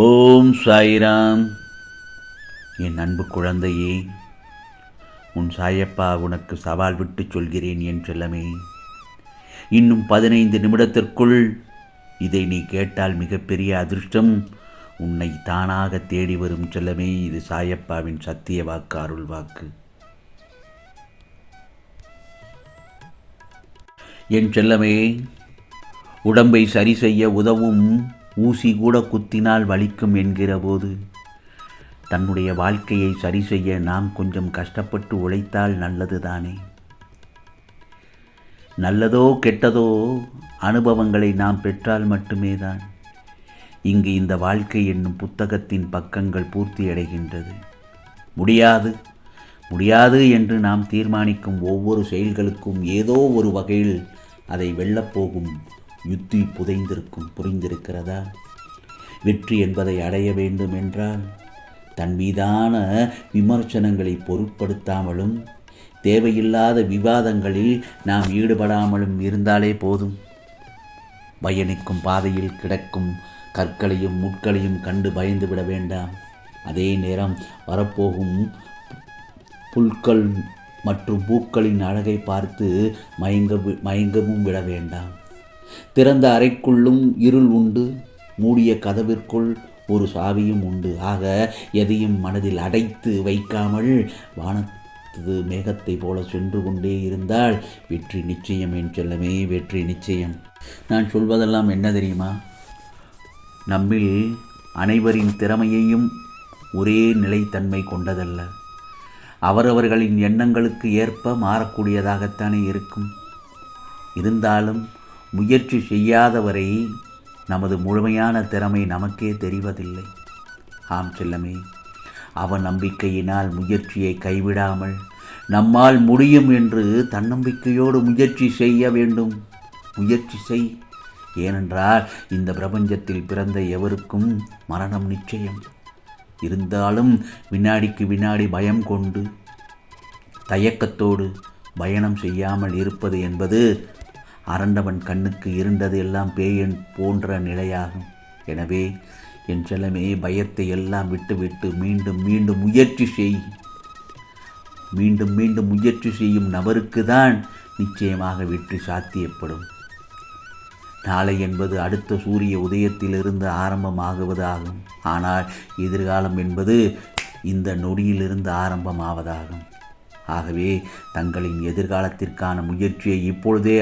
ஓம் சாய்ராம். என் அன்பு குழந்தையே உன் சாயப்பா உனக்கு சவால் விட்டு சொல்கிறேன் என் செல்லமே இன்னும் பதினைந்து நிமிடத்திற்குள் இதை நீ கேட்டால் மிகப்பெரிய அதிர்ஷ்டம் உன்னை தானாக தேடி வரும் செல்லமே இது சாயப்பாவின் சத்திய வாக்கு அருள் வாக்கு. என் செல்லமே உடம்பை சரி செய்ய உதவும் ஊசி கூட குத்தினால் வலிக்கும் என்கிறபோது தன்னுடைய வாழ்க்கையை சரி செய்ய நாம் கொஞ்சம் கஷ்டப்பட்டு உழைத்தால் நல்லதுதானே? நல்லதோ கெட்டதோ அனுபவங்களை நாம் பெற்றால் மட்டுமே தான் இங்கு இந்த வாழ்க்கை என்னும் புத்தகத்தின் பக்கங்கள் பூர்த்தி அடைகின்றது. முடியாது முடியாது என்று நாம் தீர்மானிக்கும் ஒவ்வொரு செயல்களுக்கும் ஏதோ ஒரு வகையில் அதை வெல்லப்போகும் யுத்தி புதைந்திருக்கும் புரிந்திருக்கிறதா? வெற்றி என்பதை அடைய வேண்டும் என்றால் தன் மீதான விமர்சனங்களை பொருட்படுத்தாமலும் தேவையில்லாத விவாதங்களில் நாம் ஈடுபடாமலும் இருந்தாலே போதும். பயணிக்கும் பாதையில் கிடக்கும் கற்களையும் முட்களையும் கண்டு பயந்து விட வேண்டாம். அதே நேரம் வரப்போகும் புல்கள் மற்றும் பூக்களின் அழகை பார்த்து மயங்க மயங்கவும் விட வேண்டாம். திறந்த அறைக்குள்ளும் இருள் உண்டு. மூடிய கதவிற்குள் ஒரு சாவியும் உண்டு. ஆக எதையும் மனதில் அடைத்து வைக்காமல் வானத்து மேகத்தை போல சென்று கொண்டே இருந்தால் வெற்றி நிச்சயம் என் செல்லமே வெற்றி நிச்சயம். நான் சொல்வதெல்லாம் என்ன தெரியுமா? நம்மில் அனைவரின் திறமையையும் ஒரே நிலைத்தன்மை கொண்டதல்ல. அவரவர்களின் எண்ணங்களுக்கு ஏற்ப மாறக்கூடியதாகத்தானே இருக்கும். இருந்தாலும் முயற்சி செய்யாதவரை நமது முழுமையான திறமை நமக்கே தெரிவதில்லை. ஆம் செல்லமே அவன் நம்பிக்கையினால் முயற்சியை கைவிடாமல் நம்மால் முடியும் என்று தன்னம்பிக்கையோடு முயற்சி செய்ய வேண்டும். முயற்சி செய். ஏனென்றால் இந்த பிரபஞ்சத்தில் பிறந்த எவருக்கும் மரணம் நிச்சயம். இருந்தாலும் வினாடிக்கு வினாடி பயம் கொண்டு தயக்கத்தோடு பயணம் செய்யாமல் இருப்பது என்பது அரண்டவன் கண்ணுக்கு இருண்டது எல்லாம் பேயன் போன்ற நிலையாகும். எனவே என் செல்லமே பயத்தை எல்லாம் விட்டுவிட்டு மீண்டும் மீண்டும் முயற்சி செய். மீண்டும் மீண்டும் முயற்சி செய்யும் நபருக்கு தான் நிச்சயமாக வெற்றி சாத்தியப்படும். நாளை என்பது அடுத்த சூரிய உதயத்திலிருந்து ஆரம்பமாகுவதாகும். ஆனால் எதிர்காலம் என்பது இந்த நொடியிலிருந்து ஆரம்பமாவதாகும். ஆகவே தங்களின் எதிர்காலத்திற்கான முயற்சியை இப்பொழுதே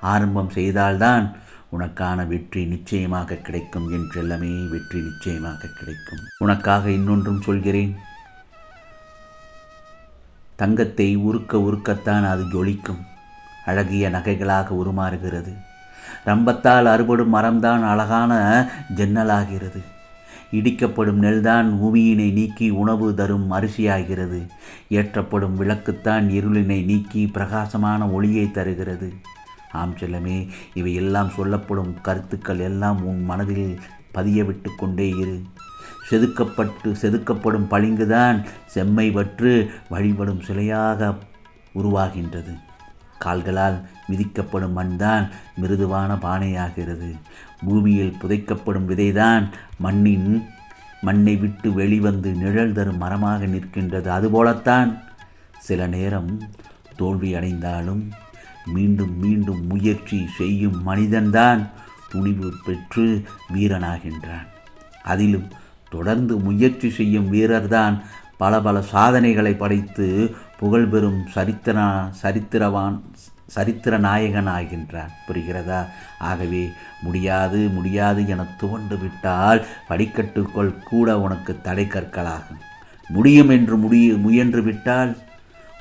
ஆரம்பம் செய்தால்தான் உனக்கான வெற்றி நிச்சயமாக கிடைக்கும் என்றெல்லாமே வெற்றி நிச்சயமாக கிடைக்கும். உனக்காக இன்னொன்றும் சொல்கிறேன். தங்கத்தை உருக்க உருக்கத்தான் அது ஜொலிக்கும். அழகிய நகைகளாக உருமாறுகிறது. ரம்பத்தால் அறுபடும் மரம்தான் அழகான ஜன்னலாகிறது. இடிக்கப்படும் நெல்தான் பூமியினை நீக்கி உணவு தரும் அரிசியாகிறது. ஏற்றப்படும் விளக்குத்தான் இருளினை நீக்கி பிரகாசமான ஒளியை தருகிறது. ஆம் செல்லமே இவை எல்லாம் சொல்லப்படும் கருத்துக்கள் எல்லாம் உன் மனதில் பதிய விட்டு கொண்டே இரு. செதுக்கப்பட்டு செதுக்கப்படும் பளிங்குதான் செம்மை வற்று வழிபடும் சிலையாக உருவாகின்றது. கால்களால் மிதிக்கப்படும் மண்தான் மிருதுவான பானையாகிறது. பூமியில் புதைக்கப்படும் விதைதான் மண்ணின் மண்ணை விட்டு வெளிவந்து நிழல் தரும் மரமாக நிற்கின்றது. அதுபோலத்தான் சில நேரம் தோல்வி அடைந்தாலும் மீண்டும் மீண்டும் முயற்சி செய்யும் மனிதன்தான் துணிவு பெற்று வீரனாகின்றான். அதிலும் தொடர்ந்து முயற்சி செய்யும் வீரர்தான் பல பல சாதனைகளை படைத்து புகழ்பெறும் சரித்திர சரித்திரவான் சரித்திர நாயகன் ஆகின்றான் புரிகிறதா? ஆகவே முடியாது முடியாது என துவண்டு விட்டால் படிக்கட்டுக்குள் கூட உனக்கு தடை கற்களாகும். முடியும் என்று முடிய முயன்று விட்டால்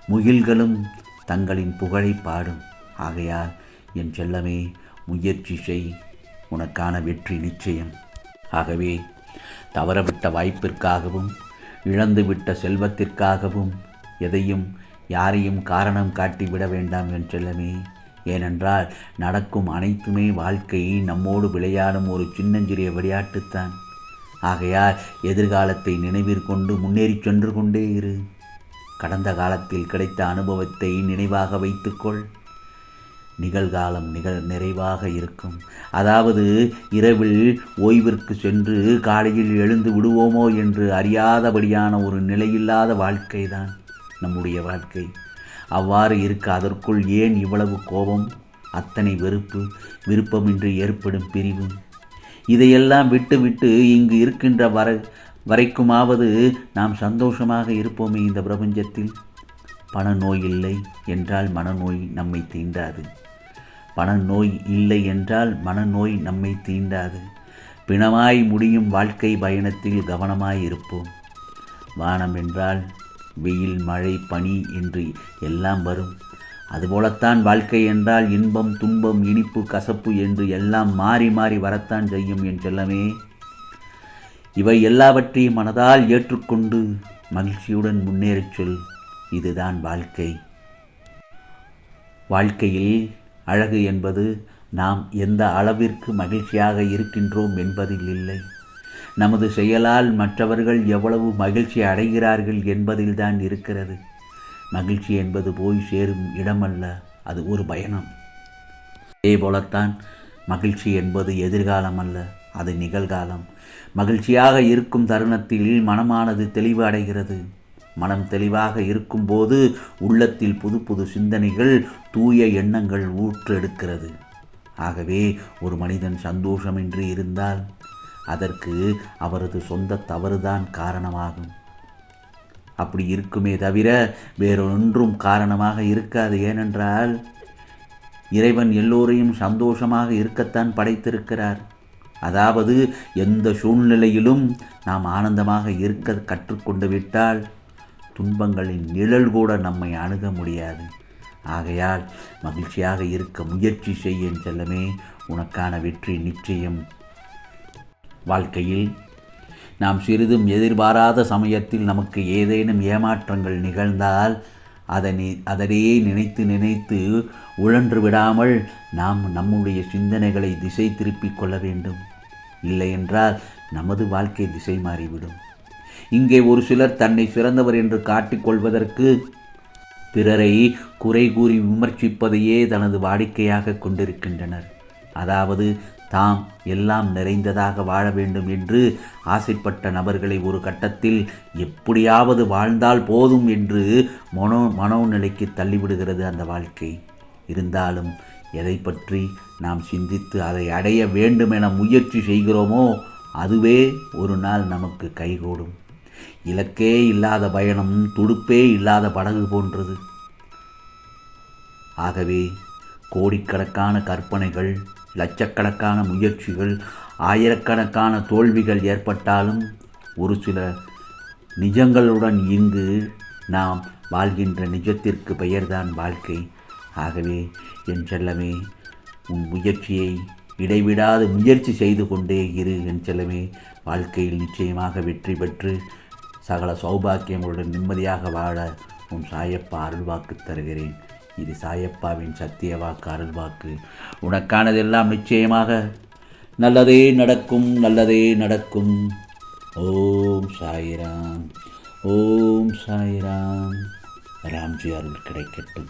முகில்களும் தங்களின் புகழை பாடும். ஆகையால் என் செல்லமே முயற்சி செய் உனக்கான வெற்றி நிச்சயம். ஆகவே தவறவிட்ட வாய்ப்பிற்காகவும் இழந்துவிட்ட செல்வத்திற்காகவும் எதையும் யாரையும் காரணம் காட்டி விட வேண்டாம் என் செல்லமே. ஏனென்றால் நடக்கும் அனைத்துமே வாழ்க்கையை நம்மோடு விளையாடும் ஒரு சின்னஞ்சிறிய விளையாட்டுத்தான். ஆகையால் எதிர்காலத்தை நினைவிற்கொண்டு முன்னேறி சென்று கொண்டே இரு. கடந்த காலத்தில் கிடைத்த அனுபவத்தை நினைவாக வைத்துக்கொள். நிகழ்காலம் நிகழ் நிறைவாக இருக்கும். அதாவது இரவில் ஓய்விற்கு சென்று காலையில் எழுந்து விடுவோமோ என்று அறியாதபடியான ஒரு நிலையில்லாத வாழ்க்கைதான் நம்முடைய வாழ்க்கை. அவ்வாறு இருக்க அதற்குள் ஏன் இவ்வளவு கோபம் அத்தனை வெறுப்பு விருப்பமின்றி ஏற்படும் பிரிவு? இதையெல்லாம் விட்டுவிட்டு இங்கு இருக்கின்ற வர வரைக்குமாவது நாம் சந்தோஷமாக இருப்போமே இந்த பிரபஞ்சத்தில்? பண நோய் இல்லை என்றால் மனநோய் நம்மை தீண்டாது. பணநோய் இல்லை என்றால் மனநோய் நம்மை தீண்டாது. பிணமாய் முடியும் வாழ்க்கை பயணத்தில் கவனமாய் இருப்போம். வானம் என்றால் வெயில் மழை பனி என்று எல்லாம் வரும். அதுபோலத்தான் வாழ்க்கை என்றால் இன்பம் துன்பம் இனிப்பு கசப்பு என்று எல்லாம் மாறி மாறி வரத்தான் செய்யும் என் செல்லமே. இவை எல்லாவற்றையும் மனதால் ஏற்றுக்கொண்டு மகிழ்ச்சியுடன் முன்னேறிச் சொல். இதுதான் வாழ்க்கை. வாழ்க்கையில் அழகு என்பது நாம் எந்த அளவிற்கு மகிழ்ச்சியாக இருக்கின்றோம் என்பதில் இல்லை. நமது செயலால் மற்றவர்கள் எவ்வளவு மகிழ்ச்சி அடைகிறார்கள் என்பதில்தான் இருக்கிறது. மகிழ்ச்சி என்பது போய் சேரும் இடமல்ல அது ஒரு பயணம். அதே போலத்தான் மகிழ்ச்சி என்பது எதிர்காலம் அல்ல அது நிகழ்காலம். மகிழ்ச்சியாக இருக்கும் தருணத்தில் மனமானது தெளிவு அடைகிறது. மனம் தெளிவாக இருக்கும்போது உள்ளத்தில் புது புது சிந்தனைகள் தூய எண்ணங்கள் ஊற்றெடுக்கிறது. ஆகவே ஒரு மனிதன் சந்தோஷமின்றி இருந்தால் அதற்கு அவரது சொந்த தவறுதான் காரணமாகும். அப்படி இருக்குமே தவிர வேறொன்றும் காரணமாக இருக்காது. ஏனென்றால் இறைவன் எல்லோரையும் சந்தோஷமாக இருக்கத்தான் படைத்திருக்கிறார். அதாவது எந்த சூழ்நிலையிலும் நாம் ஆனந்தமாக இருக்க கற்றுக்கொண்டு விட்டால் துன்பங்களின் நிழல் கூட நம்மை அணுக முடியாது. ஆகையால் மகிழ்ச்சியாக இருக்க முயற்சி செய்ய செல்லமே. உனக்கான வெற்றி நிச்சயம். வாழ்க்கையில் நாம் சிறிதும் எதிர்பாராத சமயத்தில் நமக்கு ஏதேனும் ஏமாற்றங்கள் நிகழ்ந்தால் அதனை அதனையே நினைத்து நினைத்து உழன்று விடாமல் நாம் நம்முடைய சிந்தனைகளை திசை திருப்பிக் கொள்ள வேண்டும். இல்லையென்றால் நமது வாழ்க்கை திசை மாறிவிடும். இங்கே ஒரு சிலர் தன்னை சிறந்தவர் என்று காட்டிக்கொள்வதற்கு பிறரை குறை கூறி விமர்சிப்பதையே தனது வாடிக்கையாக கொண்டிருக்கின்றனர். அதாவது தாம் எல்லாம் நிறைந்ததாக வாழ வேண்டும் என்று ஆசைப்பட்ட நபர்களை ஒரு கட்டத்தில் எப்படியாவது வாழ்ந்தால் போதும் என்று மனோ மனோநிலைக்கு தள்ளிவிடுகிறது அந்த வாழ்க்கை. இருந்தாலும் எதை பற்றி நாம் சிந்தித்து அதை அடைய வேண்டும் என முயற்சி செய்கிறோமோ அதுவே ஒரு நாள் நமக்கு கைகூடும். இலக்கே இல்லாத பயணம் துடுப்பே இல்லாத படகு போன்றது. ஆகவே கோடிக்கணக்கான கற்பனைகள் லட்சக்கணக்கான முயற்சிகள் ஆயிரக்கணக்கான தோல்விகள் ஏற்பட்டாலும் ஒரு சில நிஜங்களுடன் இங்கு நாம் வாழ்கின்ற நிஜத்திற்கு பெயர்தான் வாழ்க்கை. ஆகவே என் செல்லமே உன் முயற்சியை இடைவிடாது முயற்சி செய்து கொண்டே இரு என் செல்லமே. வாழ்க்கையில் நிச்சயமாக வெற்றி பெற்று சகல சௌபாக்கியங்களுடன் நிம்மதியாக வாழ உன் சாயப்பா அருள்வாக்கு தருகிறேன். இது சாயப்பாவின் சத்திய வாக்கு அருள்வாக்கு. உனக்கானதெல்லாம் நிச்சயமாக நல்லதே நடக்கும் நல்லதே நடக்கும். ஓம் சாயிராம் ஓம் சாயிராம். ராம்ஜி அருள் கிடைக்கட்டும்.